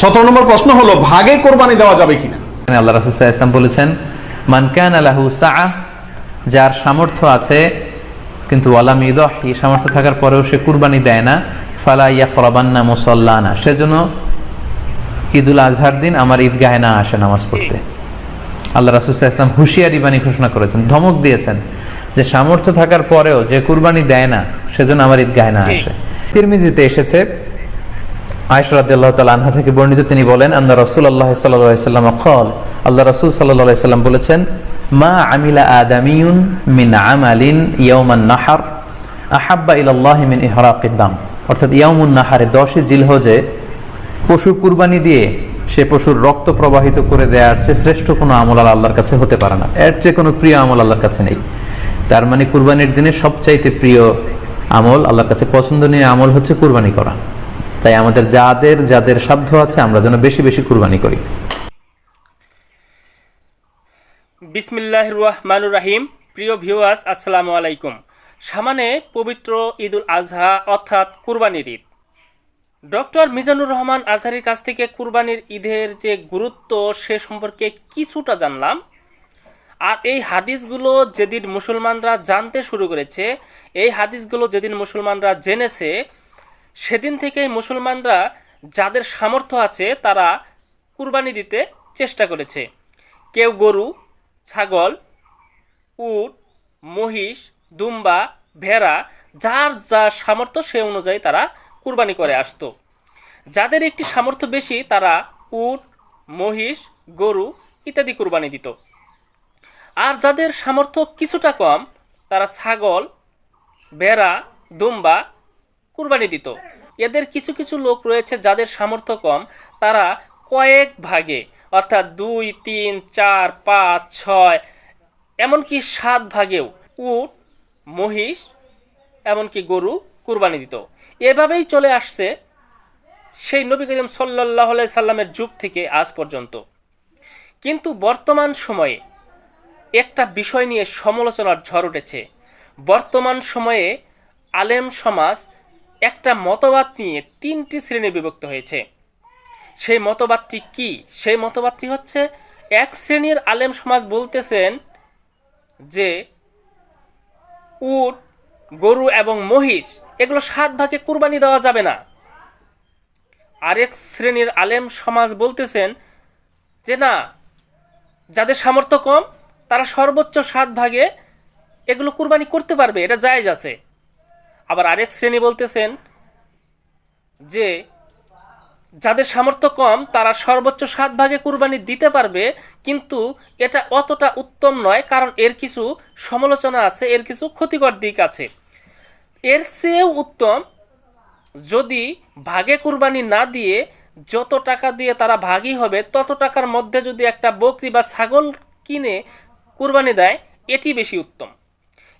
সতেরো নম্বর প্রশ্ন হলো ভাগে কোরবানি দেওয়া যাবে কিনা? এখানে আল্লাহ রাসুল ইসলাম বলেছেন মানকান আলাহু সা যার সামর্থ্য আছে কিন্তু ওয়ালাম ইদহ এই সামর্থ্য থাকার পরেও সে কুরবানি দেয় না ফালা ইয়া ফরাবান্না মুসল্লানা। সেজন্য ঈদুল আজহার দিন আমার ঈদগাহে না আসে নামাজ পড়তে। আল্লাহ রাসুল ইসলাম হুঁশিয়ারি বাণী ঘোষণা করেছেন ধমক দিয়েছেন যে সামর্থ্য থাকার পরেও যে কুরবানি দেয় না সেজন্য আমার ঈদগাহে না আসে। তিরমিজিতে এসেছে আয়সরাদ্দাল্লাহ তাল আনহা থেকে বর্ণিত তিনি বলেন, আন্না রসুল আল্লাহ সাল্লাম খল আল্লাহ রসুল সাল্লাহ সাল্লাম বলেছেন, মা আমিলা আদামিউন মিন আমালিন ইয়ামান নাহার আহাব্বা ইল্লাহ মিন ইহরাকিদ্দাম অর্থাৎ ইয়ামুন নাহারে দশই জিলহজে পশু কুরবানি দিয়ে সে পশুর রক্ত প্রবাহিত করে দেওয়ার চেয়ে শ্রেষ্ঠ কোনো আমল আল্লাহর কাছে হতে পারে না। এর চেয়ে কোনো প্রিয় আমল আল্লাহর কাছে নেই। তার মানে কুরবানির দিনে সবচাইতে প্রিয় আমল আল্লাহর কাছে পছন্দনীয় আমল হচ্ছে কুরবানি করা। তাই আমাদের যাদের যাদের সাধ্য আছে, আমরা যেন বেশি বেশি কুরবানি করি। বিসমিল্লাহ রহমানুর রাহিম প্রিয় ভিউয়ার্স, আসসালামু আলাইকুম। সামনে পবিত্র ঈদুল আজহা অর্থাৎ কুরবানির ঈদ। ডক্টর মিজানুর রহমান আজহারির কাছ থেকে কুরবানির ঈদের যে গুরুত্ব, সে সম্পর্কে কিছুটা জানলাম। আর এই হাদিসগুলো যেদিন মুসলমানরা জানতে শুরু করেছে, এই হাদিসগুলো যেদিন মুসলমানরা জেনেছে সেদিন থেকেই মুসলমানরা যাদের সামর্থ্য আছে তারা কুরবানি দিতে চেষ্টা করেছে। কেউ গরু, ছাগল, উট, মহিষ, দুম্বা, ভেড়া, যার যা সামর্থ্য সে অনুযায়ী তারা কুরবানি করে আসতো। যাদের একটি সামর্থ্য বেশি তারা উট, মহিষ, গরু ইত্যাদি কুরবানি দিত। আর যাদের সামর্থ্য কিছুটা কম তারা ছাগল, ভেড়া, দুম্বা কুরবানি দিত। এদের কিছু কিছু লোক রয়েছে যাদের সামর্থ্য কম। তারা কয়েক ভাগে, অর্থাৎ দুই, তিন, চার, পাঁচ, ছয়, এমনকি সাত ভাগেও উট, মহিষ, এমনকি গরু কুরবানি দিত। এভাবেই চলে আসছে সেই নবী করিম সাল্লাহ সাল্লামের যুগ থেকে আজ পর্যন্ত। কিন্তু বর্তমান সময়ে একটা বিষয় নিয়ে সমালোচনার ঝড় উঠেছে। বর্তমান সময়ে আলেম সমাজ একটা মতবাদ নিয়ে তিনটি শ্রেণি বিভক্ত হয়েছে। সেই মতবাদটি কি? সেই মতবাদটি হচ্ছে, এক শ্রেণির আলেম সমাজ বলতেছেন যে, উট, গরু এবং মহিষ, এগুলো সাত ভাগে কুরবানি দেওয়া যাবে না। আরেক শ্রেণির আলেম সমাজ বলতেছেন যে, না, যাদের সামর্থ্য কম, তারা সর্বোচ্চ সাত ভাগে এগুলো কুরবানি করতে পারবে, এটা জায়জ আছে। আবার আরেক শ্রেণি বলতেছেন যে, যাদের সামর্থ্য কম, তারা সর্বোচ্চ সাত ভাগে কুরবানি দিতে পারবে, কিন্তু এটা অতটা উত্তম নয়, কারণ এর কিছু সমালোচনা আছে, এর কিছু ক্ষতিকর দিক আছে। এর চেয়েও উত্তম, যদি ভাগে কুরবানি না দিয়ে যত টাকা দিয়ে তারা ভাগই হবে, তত টাকার মধ্যে যদি একটা বকরি বা ছাগল কিনে কুরবানি দেয়, এটি বেশি উত্তম।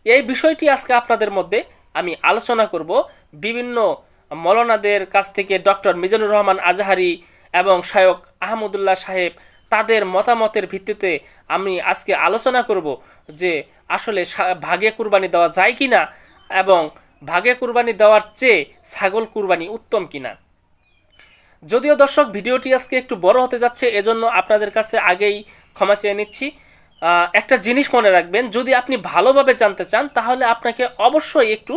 এই বিষয়টি আজকে আপনাদের মধ্যে আমি আলোচনা করব বিভিন্ন মলনাদের কাছ থেকে ডক্টর মিজানুর রহমান আজাহারি এবং শায়ক আহমদুল্লাহ সাহেব তাদের মতামতের ভিত্তিতে আমি আজকে আলোচনা করব যে আসলে ভাগে কুরবানি দেওয়া যায় কি না এবং ভাগে কুরবানি দেওয়ার চেয়ে ছাগল কুরবানি উত্তম কিনা। যদিও দর্শক, ভিডিওটি আজকে একটু বড় হতে যাচ্ছে, এজন্য আপনাদের কাছে আগেই ক্ষমা চেয়ে নিচ্ছি। একটা জিনিস মনে রাখবেন, যদি আপনি ভালোভাবে জানতে চান, তাহলে আপনাকে অবশ্যই একটু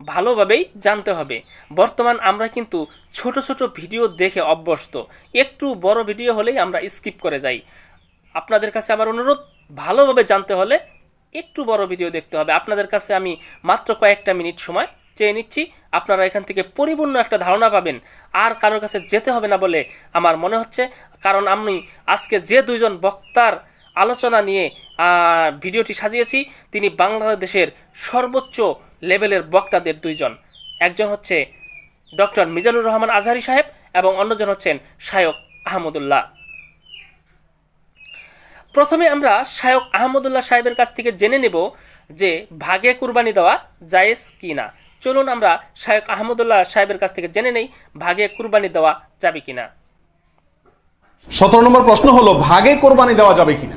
ভালোভাবেই জানতে হবে। বর্তমান আমরা কিন্তু ছোট ছোট ভিডিও দেখে অভ্যস্ত। একটু বড় ভিডিও হলেই আমরা স্কিপ করে যাই। আপনাদের কাছে আমার অনুরোধ, ভালোভাবে জানতে হলে একটু বড় ভিডিও দেখতে হবে। আপনাদের কাছে আমি মাত্র কয়েকটা মিনিট সময় চেয়ে নিচ্ছি। আপনারা এখান থেকে পরিপূর্ণ একটা ধারণা পাবেন। আর কারোর কাছে যেতে হবে না বলে আমার মনে হচ্ছে। কারণ আমি আজকে যে দুইজন বক্তার আলোচনা নিয়ে ভিডিওটি সাজিয়েছি। তিনি বাংলাদেশের সর্বোচ্চ লেভেলের বক্তাদের দুইজন। একজন হচ্ছে ডক্টর মিজানুর রহমান আজহারি সাহেব এবং অন্যজন হচ্ছেন শায়ক আহমদুল্লাহ। প্রথমে আমরা শায়ক আহমদুল্লাহ সাহেবের কাছ থেকে জেনে নেব যে ভাগে কুরবানি দেওয়া জায়েজ কি না চলুন আমরা শায়ক আহমদুল্লাহ সাহেবের কাছ থেকে জেনে নেই ভাগে কুরবানি দেওয়া যাবে কিনা। সতেরো নম্বর প্রশ্ন হলো, ভাগে কোরবানি দেওয়া যাবে কিনা?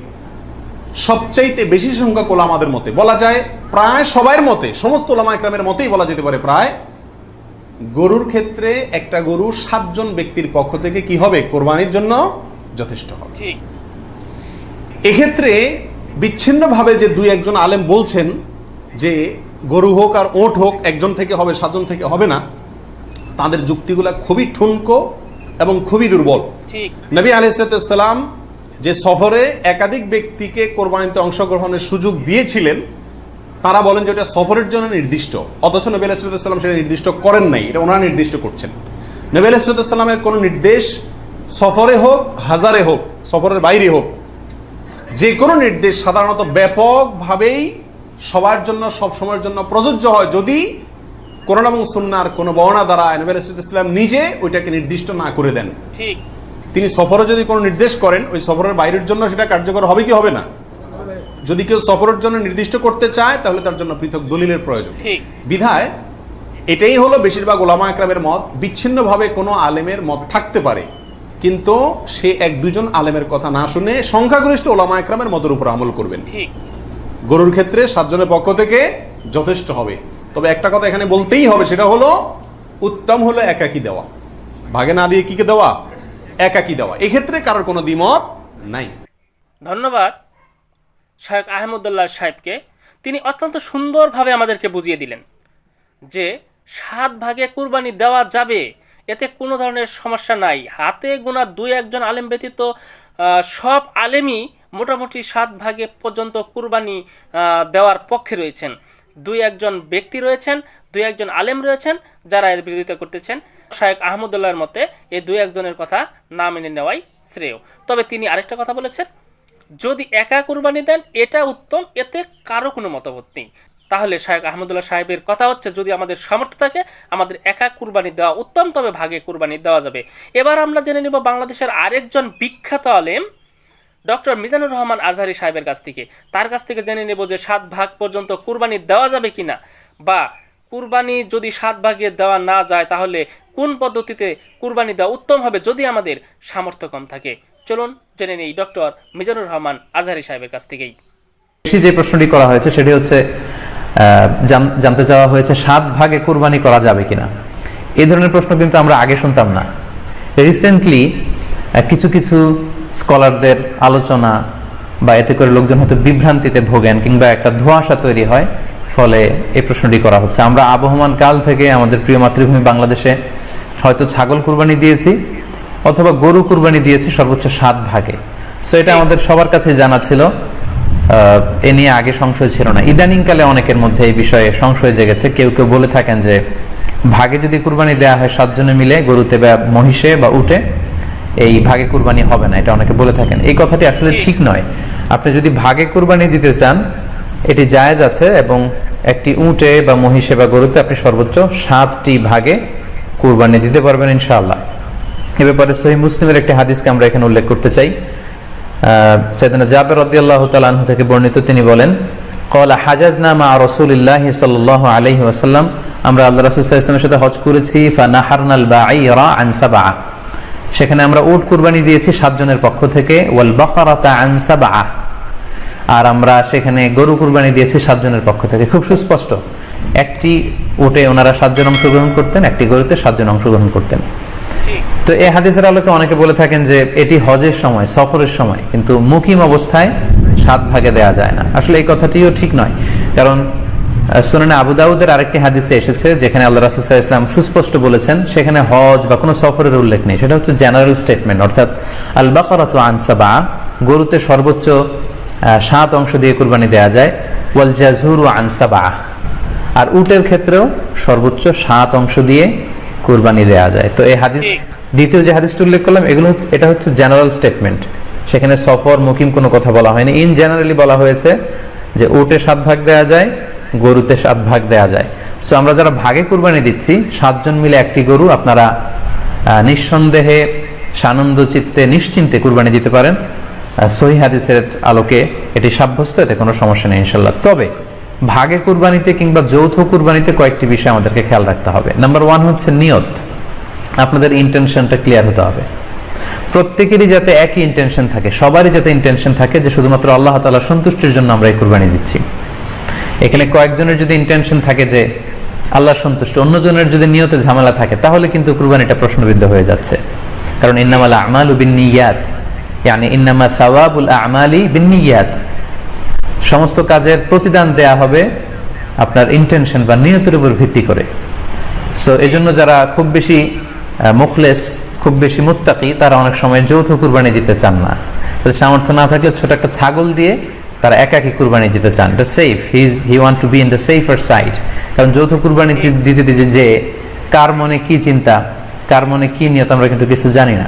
সবচাইতে বেশি সংখ্যক ওলামাদের মতে। বলা যায় প্রায় সবার মতে সমস্ত ওলামা একরামের মতেই বলা যেতে পারে প্রায়। গরুর ক্ষেত্রে একটা গরু সাতজন ব্যক্তির পক্ষ থেকে কি হবে? কোরবানির জন্য যথেষ্ট হবে। ঠিক। এক্ষেত্রে বিচ্ছিন্নভাবে যে দুই একজন আলেম বলছেন যে গরু হোক আর ওট হোক একজন থেকে হবে সাতজন থেকে হবে না তাদের যুক্তিগুলা খুবই ঠুনকো এবং খুবই দুর্বল। ঠিক। নবী আলাইসালাম যে সফরে একাধিক ব্যক্তিকে কোরবানিতে অংশগ্রহণের সুযোগ দিয়েছিলেন, তারা বলেন যে ওটা সফরের জন্য নির্দিষ্ট। অথচ নবী আলাইসালাম সেটা নির্দিষ্ট করেন নাই, এটা ওনারা নির্দিষ্ট করছেন। নবী আলাইসালামের কোনো নির্দেশ সফরে হোক, হাজারে হোক, সফরের বাইরে হোক, যে কোনো নির্দেশ সাধারণত ব্যাপকভাবেই সবার জন্য, সব সময়ের জন্য প্রযোজ্য হয় যদি কোরআন এবং সুন্নার কোনো বর্ণা দ্বারা নবী আলাইসালাম নিজে ওইটাকে নির্দিষ্ট না করে দেন। ঠিক। তিনি সফরে যদি কোনো নির্দেশ করেন ওই সফরের বাইরের জন্য সেটা কার্যকর হবে কি হবে না? যদি কেউ সফরের জন্য নির্দিষ্ট করতে চায় তাহলে তার জন্য পৃথক দলিলের প্রয়োজন। বিধায় এটাই হলো বেশিরভাগ ওলামা একরামের মত বিচ্ছিন্নভাবে কোনো আলেমের মত থাকতে পারে কিন্তু সে এক দুজন আলেমের কথা না শুনে সংখ্যাগরিষ্ঠ ওলামা একরামের মতের উপর আমল করবেন। গরুর ক্ষেত্রে সাতজনের পক্ষ থেকে যথেষ্ট হবে। তবে একটা কথা এখানে বলতেই হবে সেটা হলো উত্তম হলো একাকি দেওয়া। ভাগে না দিয়ে কিকে দেওয়া? একাকি দেওয়া। এক্ষেত্রে কারোর কোনো দ্বিমত নাই। ধন্যবাদ শাহেক আহমদুল্লাহ সাহেবকে। তিনি অত্যন্ত সুন্দরভাবে আমাদেরকে বুঝিয়ে দিলেন যে সাত ভাগে কুরবানি দেওয়া যাবে, এতে কোনো ধরনের সমস্যা নাই। হাতে গোনা দুই একজন আলেম ব্যতীত সব আলেমই মোটামুটি সাত ভাগে পর্যন্ত কুরবানি দেওয়ার পক্ষে রয়েছেন। দুই একজন ব্যক্তি রয়েছেন, দুই একজন আলেম রয়েছেন যারা এর বিরোধিতা করতেছেন। শায়েক আহমদুল্লাহর মতে এই দুই একজনের কথা না মেনে নেওয়াই শ্রেয়। তবে তিনি আরেকটা কথা বলেছেন, যদি একা কুরবানি দেন, এটা উত্তম, এতে কারও কোনো মতামত নেই। তাহলে শাহেক আহমদুল্লাহ সাহেবের কথা হচ্ছে, যদি আমাদের সামর্থ্য থাকে, আমাদের একা কুরবানি দেওয়া উত্তম, তবে ভাগে কুরবানি দেওয়া যাবে। এবার আমরা জেনে নিব বাংলাদেশের আরেকজন বিখ্যাত আলেম, ডক্টর মিজানুর রহমান আজহারি সাহেবের কাছ থেকে। তার কাছ থেকে জেনে নেব যে সাত ভাগ পর্যন্ত কুরবানি দেওয়া যাবে কিনা, বা কুরবানি যদি সাত ভাগে দেওয়া না যায়, তাহলে কোন পদ্ধতিতে কুরবানি দেওয়া উত্তম হবে যদি আমাদের সামর্থ্য কম থাকে? চলুন জেনে নেই ডক্টর মিজানুর রহমান আজহারি সাহেবের কাছ থেকেই। বেশি যে প্রশ্নটি করা হয়েছে, সেটি হচ্ছে জানতে চাওয়া হয়েছে সাত ভাগে কুরবানি করা যাবে কিনা। এই ধরনের প্রশ্ন কিন্তু আমরা আগে শুনতাম না। রিসেন্টলি কিছু কিছু স্কলারদের আলোচনা বা এতে করে লোকজন হয়তো বিভ্রান্তিতে ভোগেন কিংবা একটা ধোঁয়াশা তৈরি হয়। ফলে এই প্রশ্নটি করা হচ্ছে। আমরা আবহমান কাল থেকে আমাদের প্রিয় মাতৃভূমি বাংলাদেশে হয়তো ছাগল কুরবানি দিয়েছি অথবা গরু কুরবানি দিয়েছি সর্বোচ্চ সাত ভাগে। সো এটা আমাদের সবার কাছে জানা ছিল। এ নিয়ে আগে সংশয় ছিল না। ইদানিংকালে অনেকের মধ্যে এই বিষয়ে সংশয় জেগেছে। কেউ কেউ বলে থাকেন যে ভাগে যদি কুরবানি দেওয়া হয় সাতজনে মিলে গরুতে বা মহিষে বা উঠে এই ভাগে কুরবানি হবে না। এটা অনেকে বলে থাকেন। এই কথাটি আসলে ঠিক নয়। আপনি যদি ভাগে কুরবানি দিতে চান এটি জায়েজ আছে এবং একটি উঁটে বা মহিষে বা গরুতে আপনি সর্বোচ্চ সাতটি ভাগে কুরবানি দিতে পারবেন ইনশাআল্লাহ। এ ব্যাপারে সহি মুসলিমের একটি হাদিসকে আমরা এখানে উল্লেখ করতে চাই। সেদিন জাবের রদিয়াল্লাহ তালাহ থেকে বর্ণিত তিনি বলেন, কলা হাজাজ নামা রসুলিল্লাহ সাল আলহি আসাল্লাম আমরা আল্লাহ রসুল ইসলামের সাথে হজ করেছি, ফানাহারনাল বা আনসাবা সেখানে আমরা উট কুরবানি দিয়েছি সাতজনের পক্ষ থেকে, ওয়াল বখরাতা আনসাবা আর আমরা সেখানে গরু কুরবানি দিয়েছি সাতজনের পক্ষ থেকে। খুব সুস্পষ্ট। একটি উটে ওনারা সাতজন অংশগ্রহণ করতেন একটি গরুতে সাতজন অংশগ্রহণ করতেন। তো এই হাদিসের আলোকে অনেকে বলে থাকেন যে এটি হজের সময় সফরের সময় কিন্তু মুকিম অবস্থায় সাত ভাগে দেয়া যায় না। আসলে এই কথাটিও ঠিক নয়। কারণ সুনানে আবু দাউদের আরেকটি হাদিসে এসেছে যেখানে আল্লাহ রাসুসাহ ইসলাম সুস্পষ্ট বলেছেন সেখানে হজ বা কোনো সফরের উল্লেখ নেই। সেটা হচ্ছে জেনারেল স্টেটমেন্ট অর্থাৎ আল বাকারাত আনসাবা গরুতে সর্বোচ্চ সাত অংশ দিয়ে কুরবানি দেয়া যায়। ওয়াল জাজুর ও আনসাবা আর উটের ক্ষেত্রেও সর্বোচ্চ সাত অংশ দিয়ে কুরবানি দেয়া যায়। তো এই হাদিস দ্বিতীয় যে হাদিসটা উল্লেখ করলাম এগুলো হচ্ছে এটা হচ্ছে জেনারেল স্টেটমেন্ট। সেখানে সফর মুকিম কোনো কথা বলা হয়নি। ইন জেনারেলি বলা হয়েছে যে উটে সাত ভাগ দেয়া যায় গরুতে সাত ভাগ দেয়া যায়। সো আমরা যারা ভাগে কুরবানি দিচ্ছি সাতজন মিলে একটি গরু আপনারা আহ, নিঃসন্দেহে সানন্দ চিত্তে নিশ্চিন্তে কুরবানি দিতে পারেন। সহি হাদিসের আলোকে এটি সাব্যস্ত, এতে কোনো সমস্যা নেই ইনশাল্লাহ তবে, ভাগে কুরবানিতে কিংবা যৌথ কুরবানিতে কয়েকটি বিষয় আমাদেরকে খেয়াল রাখতে হবে। নাম্বার ওয়ান হচ্ছে নিয়ত। আপনাদের ইন্টেনশনটা ক্লিয়ার হতে হবে। প্রত্যেকেরই যাতে একই ইন্টেনশন থাকে, সবারই যাতে ইন্টেনশন থাকে যে শুধুমাত্র আল্লাহ তাআলা সন্তুষ্টির জন্য আমরা এই কুরবানি দিচ্ছি। এখানে কয়েকজনের যদি ইন্টেনশন থাকে যে আল্লাহ সন্তুষ্ট, অন্যজনের যদি নিয়তে ঝামেলা থাকে, তাহলে কিন্তু কুরবানিটা প্রশ্নবিদ্ধ হয়ে যাচ্ছে। কারণ ইন্নামাল আমালু বিন্নিয়াত ইয়ানি ইন্নামা সাওয়াবুল আমালি বিন্নিয়াত সমস্ত কাজের প্রতিদান দেয়া হবে আপনার ইন্টেনশন বা নিয়তের উপর ভিত্তি করে। সো এই জন্য যারা খুব বেশি মুখলেস, খুব বেশি মুত্তাকি, তারা অনেক সময় যৌথ কুরবানি দিতে চান না। তাদের সামর্থ্য না থাকলে ছোট একটা ছাগল দিয়ে তারা একাকি কুরবানি দিতে চান। এটা safe his he want to be in the safer side কারণ যৌথ কুরবানি দিতে দিতে যে, কার মনে কি চিন্তা, কার মনে কি নিয়ত, আমরা কিন্তু কিছু জানি না।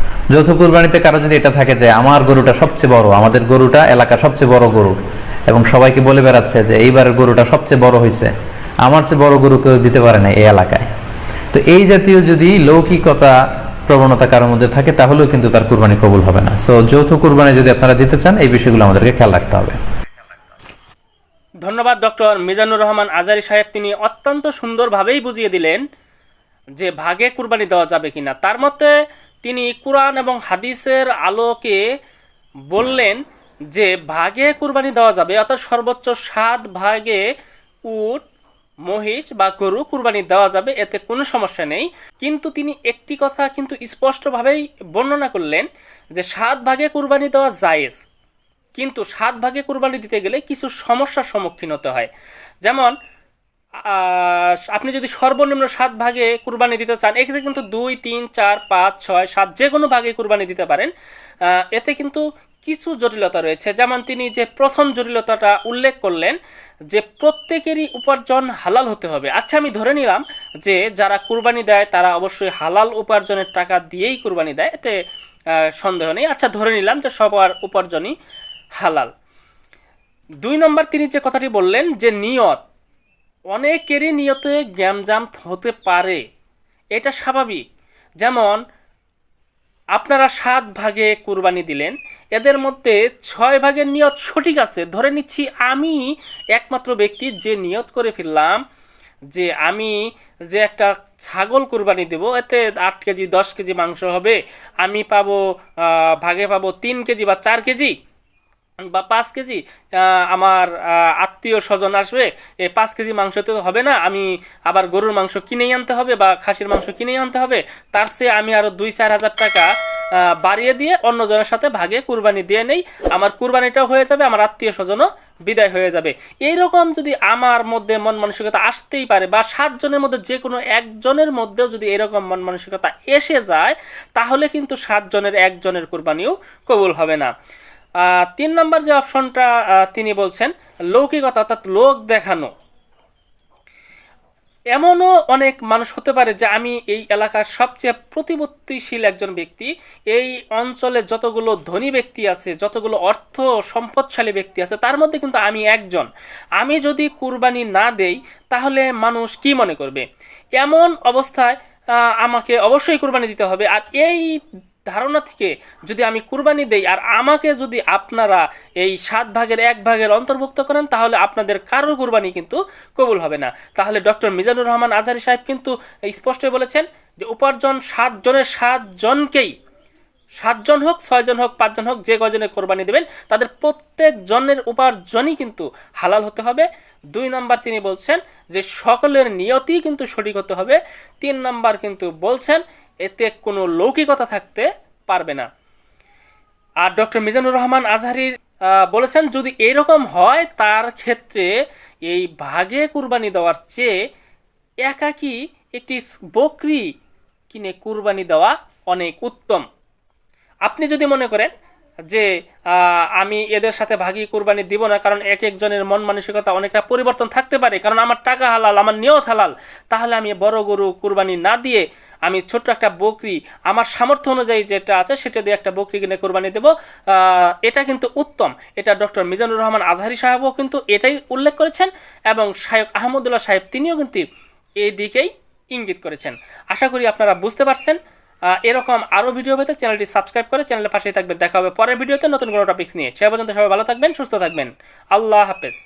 যৌথ কুরবানিতে কারও যদি এটা থাকে যে আমার গরুটা সবচেয়ে বড়, আমাদের গরুটা এলাকার সবচেয়ে বড় গরু, এবং সবাইকে বলে বেড়াচ্ছে যে এইবারের গরুটা সবচেয়ে বড় হয়েছে আমার চেয়ে বড় গরু কেউ দিতে পারে না এই এলাকায়। তো এই জাতীয় যদি লৌকিকতা প্রবণতা কারোর মধ্যে থাকে, তাহলেও কিন্তু তার কুরবানি কবুল হবে না। সো যৌথ কুরবানি যদি আপনারা দিতে চান, এই বিষয়গুলো আমাদেরকে খেয়াল রাখতে হবে। ধন্যবাদ, ডক্টর মিজানুর রহমান আজারি সাহেব। তিনি অত্যন্ত সুন্দরভাবেই বুঝিয়ে দিলেন যে ভাগে কুরবানি দেওয়া যাবে কিনা। তার মতে তিনি কোরআন এবং হাদিসের আলোকে বললেন যে, ভাগে কুরবানি দেওয়া যাবে, অর্থাৎ সর্বোচ্চ সাত ভাগে উট, মহিষ বা গরু কুরবানি দেওয়া যাবে, এতে কোনো সমস্যা নেই। কিন্তু তিনি একটি কথা কিন্তু স্পষ্টভাবেই বর্ণনা করলেন যে, সাত ভাগে কুরবানি দেওয়া জায়েজ। কিন্তু সাত ভাগে কুরবানি দিতে গেলে কিছু সমস্যার সম্মুখীন হতে হয়। যেমন আপনি যদি সর্বনিম্ন সাত ভাগে কুরবানি দিতে চান, এক্ষেত্রে কিন্তু দুই, তিন, চার, পাঁচ, ছয়, সাত যে কোনো ভাগে কুরবানি দিতে পারেন। এতে কিন্তু কিছু জটিলতা রয়েছে। যেমন তিনি যে প্রথম জটিলতাটা উল্লেখ করলেন, যে প্রত্যেকেরই উপার্জন হালাল হতে হবে। আচ্ছা আমি ধরে নিলাম যে যারা কুরবানি দেয়, তারা অবশ্যই হালাল উপার্জনের টাকা দিয়েই কুরবানি দেয়, এতে সন্দেহ নেই। আচ্ছা ধরে নিলাম যে সবার উপার্জনই হালাল। দুই নম্বর তিনি যে কথাটি বললেন, যে নিয়ত অনেকেরই নিয়তে গ্যামজাম হতে পারে। এটা স্বাভাবিক। যেমন, আপনারা সাত ভাগে কুরবানি দিলেন। এদের মধ্যে ছয় ভাগের নিয়ত সঠিক আছে। ধরে নিচ্ছি, আমি একমাত্র ব্যক্তি যে নিয়ত করে ফেললাম যে আমি যে একটা ছাগল কুরবানি দেব, এতে আট কেজি, দশ কেজি মাংস হবে, আমি পাবো ভাগে পাবো তিন কেজি বা চার কেজি। বা পাঁচ কেজি আমার আত্মীয় স্বজন আসবে এই পাঁচ কেজি মাংস তো হবে না, আমি আবার গরুর মাংস কিনেই আনতে হবে বা খাসির মাংস কিনেই আনতে হবে, তার চেয়ে আমি আরও দুই, চার হাজার টাকা বাড়িয়ে দিয়ে অন্যজনের সাথে ভাগে কুরবানি দিয়ে নেই, আমার কুরবানিটাও হয়ে যাবে, আমার আত্মীয় স্বজনও বিদায় হয়ে যাবে। এইরকম যদি আমার মধ্যে মন মানসিকতা আসতেই পারে বা সাতজনের মধ্যে যে কোনো একজনের মধ্যেও যদি এরকম মন মানসিকতা এসে যায়, তাহলে কিন্তু সাতজনের একজনের কুরবানিও কবুল হবে না। তিন নম্বর যে অপশনটা তিনি বলছেন, লৌকিকতা অর্থাৎ লোক দেখানো। এমনও অনেক মানুষ হতে পারে যে আমি এই এলাকার সবচেয়ে প্রতিপত্তিশীল একজন ব্যক্তি। এই অঞ্চলে যতগুলো ধনী ব্যক্তি আছে, যতগুলো অর্থ সম্পদশালী ব্যক্তি আছে, তার মধ্যে কিন্তু আমি একজন। আমি যদি কুরবানি না দেই, তাহলে মানুষ কি মনে করবে? এমন অবস্থায় আমাকে অবশ্যই কুরবানি দিতে হবে। আর এই ধারণা থেকে যদি আমি কুরবানি দেই আর আমাকে যদি আপনারা এই সাত ভাগের এক ভাগের অন্তর্ভুক্ত করেন, তাহলে আপনাদের কারোর কুরবানি কিন্তু কবুল হবে না। তাহলে ডক্টর মিজানুর রহমান আজারি সাহেব কিন্তু স্পষ্টই বলেছেন যে উপার্জন সাত জনের সাত জনকেই সাতজন হোক ছয়জন হোক পাঁচজন হোক, যে কয়জনে কোরবানি দেবেন, তাদের প্রত্যেক জনের উপার্জনই কিন্তু হালাল হতে হবে। দুই নাম্বার তিনি বলছেন যে সকলের নিয়তি কিন্তু সঠিক হতে হবে। তিন নাম্বার কিন্তু বলছেন এতে কোনো লৌকিকতা থাকতে পারবে না। আর ডক্টর মিজানুর রহমান আজহারির বলেছেন, যদি এরকম হয়, তার ক্ষেত্রে এই ভাগে কুরবানি দেওয়ার চেয়ে একাকি একটি বকরি কিনে কুরবানি দেওয়া অনেক উত্তম। আপনি যদি মনে করেন যে আমি এদের সাথে ভাগি কুরবানি দিব না, কারণ এক একজনের মন মানসিকতা অনেকটা পরিবর্তন থাকতে পারে, কারণ আমার টাকা হালাল, আমার নিয়ত হালাল, তাহলে আমি বড় গরু কুরবানি না দিয়ে আমি ছোট্ট একটা বকরি, আমার সামর্থ্য অনুযায়ী যেটা আছে সেটা দিয়ে একটা বকরি কিনে কোরবানি দেব। এটা কিন্তু উত্তম। এটা ডক্টর মিজানুর রহমান আজহারি সাহেবও কিন্তু এটাই উল্লেখ করেছেন এবং শায়ক আহমদুল্লাহ সাহেব তিনিও কিন্তু এই দিকেই ইঙ্গিত করেছেন। আশা করি আপনারা বুঝতে পারছেন। এরকম আরও ভিডিও পেতে চ্যানেলটি সাবস্ক্রাইব করে চ্যানেলের পাশেই থাকবেন। দেখা হবে পরের ভিডিওতে নতুন কোনো টপিক্স নিয়ে। সে পর্যন্ত সবাই ভালো থাকবেন, সুস্থ থাকবেন। আল্লাহ হাফেজ।